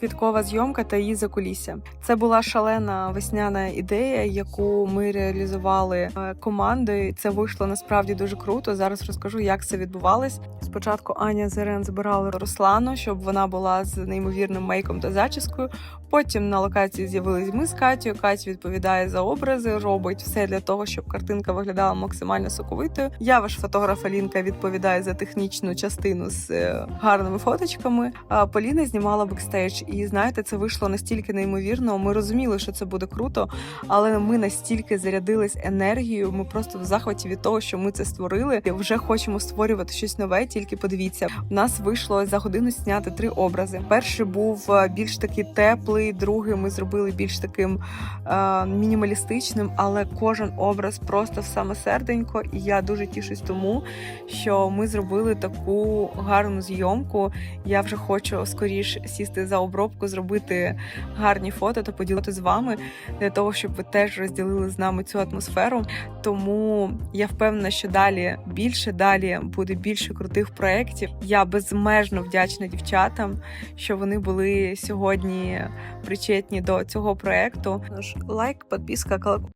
квіткова зйомка та її закулісся. Це була шалена весняна ідея, яку ми реалізували е, командою. Це вийшло насправді дуже круто. Зараз розкажу, як це відбувалось. Спочатку Аня Зерен збирала Руслану, щоб вона була з неймовірним мейком та зачіскою. Потім на локації з'явились ми з Катєю. Катя відповідає за образи, робить все для того, щоб картинка виглядала максимально соковитою. Я ваш фотограф Алінка відповідає за технічну частину з е, гарними фоточками. Поліна знімала бекстейдж. І знаєте, це вийшло настільки неймовірно. Ми розуміли, що це буде круто, але ми настільки зарядились енергією. Ми просто в захваті від того, що ми це створили. Вже хочемо створювати щось нове. Тільки подивіться, у нас вийшло за годину зняти три образи. Перший був е, більш такий теплий, другий ми зробили більш таким е, мінімалістичним, але кожен образ просто в саме серденько. І я дуже тішусь тому, що ми зробили таку гарну зйомку. Я вже хочу скоріш сісти за обробку, зробити гарні фото та поділити з вами для того, щоб ви теж розділили з нами цю атмосферу. Тому я впевнена, що далі більше, далі буде більше крутих проєктів. Я безмежно вдячна дівчатам, що вони були сьогодні причетні до цього проєкту. Лайк, підписка, колокольчик.